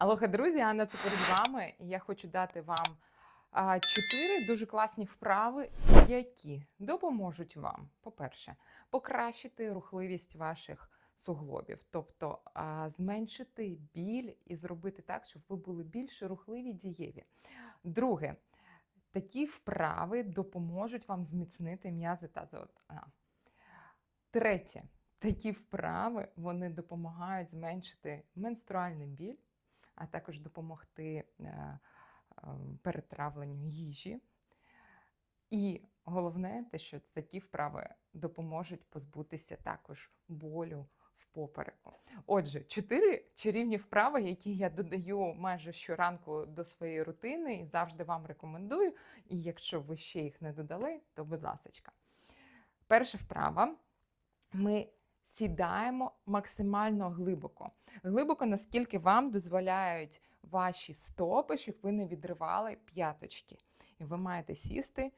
Алоха, друзі, Анна Цукор з вами. Я хочу дати вам чотири дуже класні вправи, які допоможуть вам, по-перше, покращити рухливість ваших суглобів, тобто зменшити біль і зробити так, щоб ви були більш рухливі, дієві. Друге, такі вправи допоможуть вам зміцнити м'язи тазового. Третє, такі вправи вони допомагають зменшити менструальний біль, а також допомогти е, е, перетравленню їжі. І головне, те, що такі вправи допоможуть позбутися також болю в попереку. Отже, чотири чарівні вправи, які я додаю майже щоранку до своєї рутини і завжди вам рекомендую. І якщо ви ще їх не додали, то будь ласка. Перша вправа. Ми сідаємо максимально глибоко. Глибоко, наскільки вам дозволяють ваші стопи, щоб ви не відривали п'яточки. І ви маєте сісти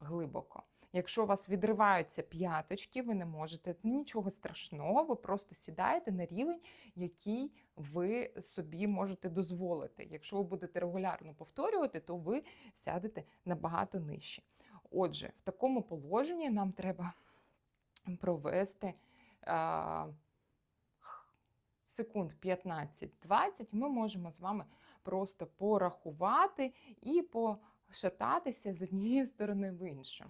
глибоко. Якщо у вас відриваються п'яточки, ви не можете нічого страшного, ви просто сідаєте на рівень, який ви собі можете дозволити. Якщо ви будете регулярно повторювати, то ви сядете набагато нижче. Отже, в такому положенні нам треба провести секунд 15-20, ми можемо з вами просто порахувати і пошататися з однієї сторони в іншу.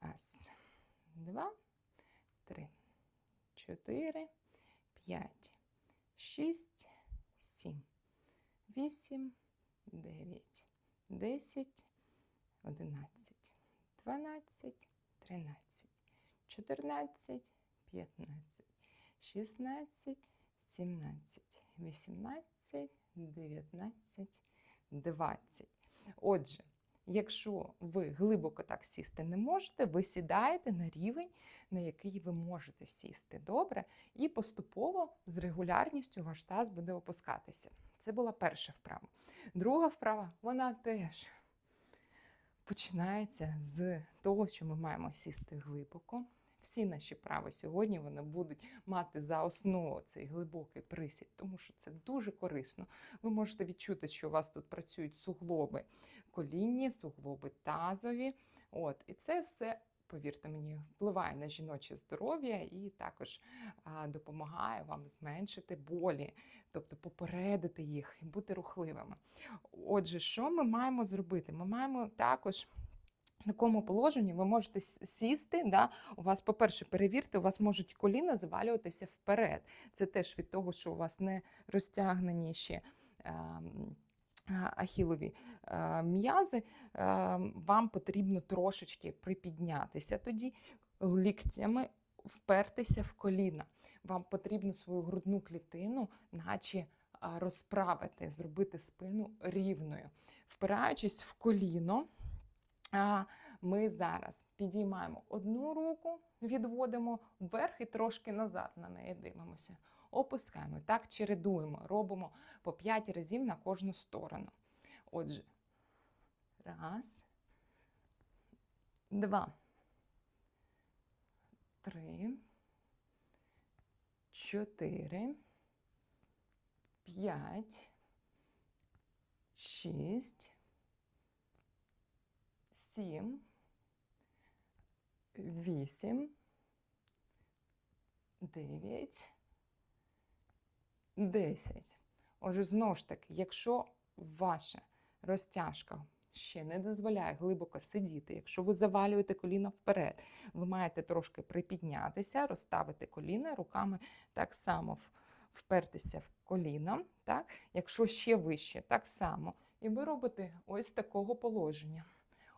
Раз, два, три, чотири, п'ять, шість, сім, вісім, дев'ять, десять, одинадцять, дванадцять, тринадцять. 14, 15, 16, 17, 18, 19, 20. Отже, якщо ви глибоко так сісти не можете, ви сідаєте на рівень, на який ви можете сісти добре, і поступово з регулярністю ваш таз буде опускатися. Це була перша вправа. Друга вправа, вона теж починається з того, що ми маємо сісти глибоко. Всі наші вправи сьогодні вони будуть мати за основу цей глибокий присід, тому що це дуже корисно. Ви можете відчути, що у вас тут працюють суглоби колінні, суглоби тазові. От, І це все, повірте мені, впливає на жіноче здоров'я і також а, допомагає вам зменшити болі, тобто попередити їх і бути рухливими. Отже, що ми маємо зробити? Ми маємо також. Такому положенні ви можете сісти. Да? У вас, по-перше, перевірте, у вас можуть коліна завалюватися вперед. Це теж від того, що у вас не розтягнені ще. Ахілові м'язи, вам потрібно трошечки припіднятися тоді, ліктями впертися в коліна. Вам потрібно свою грудну клітину, наче розправити, зробити спину рівною, впираючись в коліно. Ми зараз підіймаємо одну руку, відводимо вверх і трошки назад на неї дивимося. Опускаємо. Так чередуємо, робимо по 5 разів на кожну сторону. Отже, раз, два, три, чотири, п'ять, шість сім, вісім, дев'ять, десять. Отже, знову ж таки, якщо ваша розтяжка ще не дозволяє глибоко сидіти, якщо ви завалюєте коліна вперед, ви маєте трошки припіднятися, розставити коліна, руками так само впертися в коліна. Так? Якщо ще вище, так само. І ви робите ось такого положення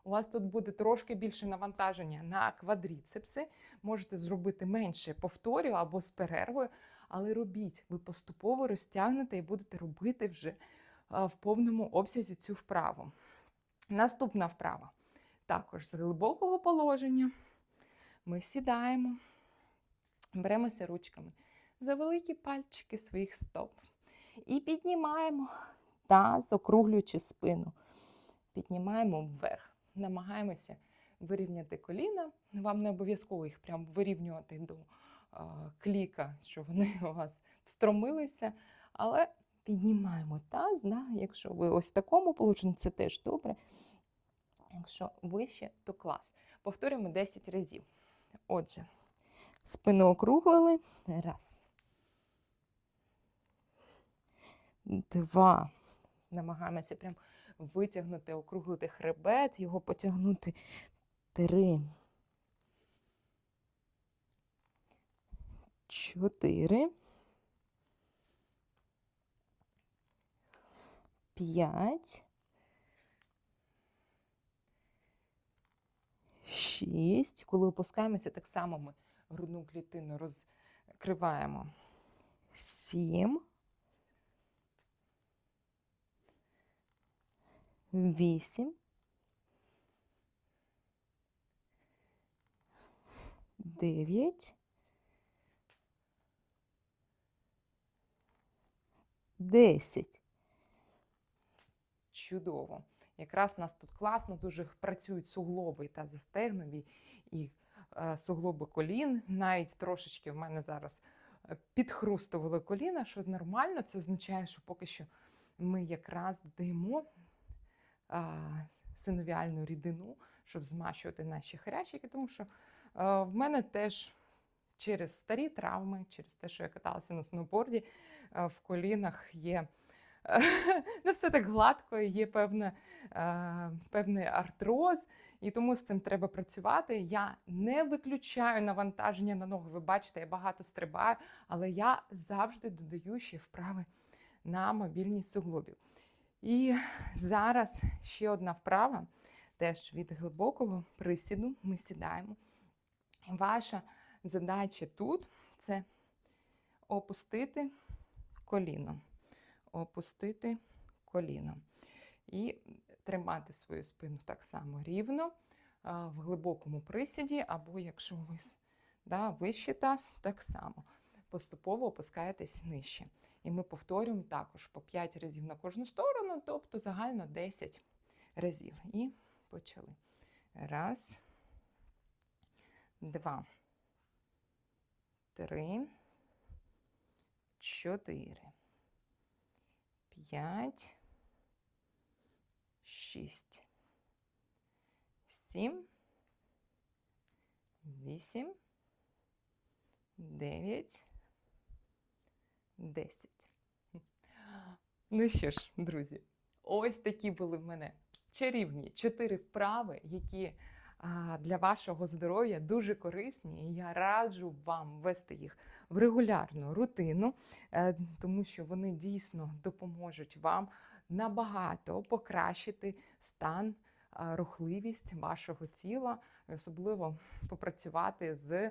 у вас тут буде трошки більше навантаження на квадріцепси. Можете зробити менше повторю або з перервою, але робіть, ви поступово розтягнете і будете робити вже в повному обсязі цю вправу. Наступна вправа. Також з глибокого положення ми сідаємо, беремося ручками за великі пальчики своїх стоп. І піднімаємо таз, округлюючи спину. Піднімаємо вверх намагаємося вирівняти коліна. Вам не обов'язково їх прям вирівнювати до кліка, що вони у вас встромилися. Але піднімаємо таз. Да? Якщо ви ось в такому положенні, це теж добре. Якщо вище, то клас. Повторюємо 10 разів. Отже, спину округлили. Раз. Два. Намагаємося прям витягнути, округлити хребет, його потягнути. Три. Чотири. П'ять. Шість. Коли опускаємося, так само ми грудну клітину розкриваємо. Сім. Вісім. Дев'ять. Десять. Чудово. Якраз у нас тут класно, дуже працюють суглоби та застегнові і е, суглоби колін. Навіть трошечки в мене зараз е, підхрустували коліна, що нормально. Це означає, що поки що ми якраз додаємо синовіальну рідину, щоб змащувати наші хрящики, тому що е, в мене теж через старі травми, через те, що я каталася на сноуборді, е, в колінах є. Не все так гладко, є певне, е, певний артроз, і тому з цим треба працювати. Я не виключаю навантаження на ноги. Ви бачите, я багато стрибаю, але я завжди додаю ще вправи на мобільність суглобів. І зараз ще одна вправа, теж від глибокого присіду. Ми сідаємо. Ваша задача тут це опустити коліно. Опустити коліно. І тримати свою спину так само рівно в глибокому присіді, або якщо ви да, вищий таз, так само. Поступово опускаєтесь нижче. І ми повторюємо також по 5 разів на кожну сторону, тобто загально 10 разів. І почали. Раз, два, три, чотири, п'ять, шість, сім, вісім, дев'ять. 10. Ну що ж, друзі, ось такі були в мене чарівні чотири вправи, які для вашого здоров'я дуже корисні. І я раджу вам ввести їх в регулярну рутину, е, тому що вони дійсно допоможуть вам набагато покращити стан, рухливість вашого тіла, особливо попрацювати з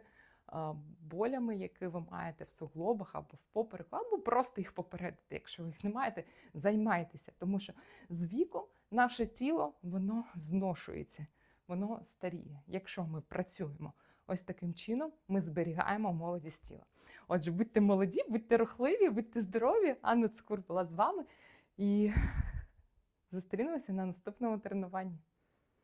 болями, які ви маєте в суглобах або в попереку, або просто їх попередити. Якщо ви їх не маєте, займайтеся, тому що з віком наше тіло воно зношується, воно старіє. Якщо ми працюємо ось таким чином, ми зберігаємо молодість тіла. Отже, будьте молоді, будьте рухливі, будьте здорові. Анна Цукур була з вами і зустрінемося на наступному тренуванні.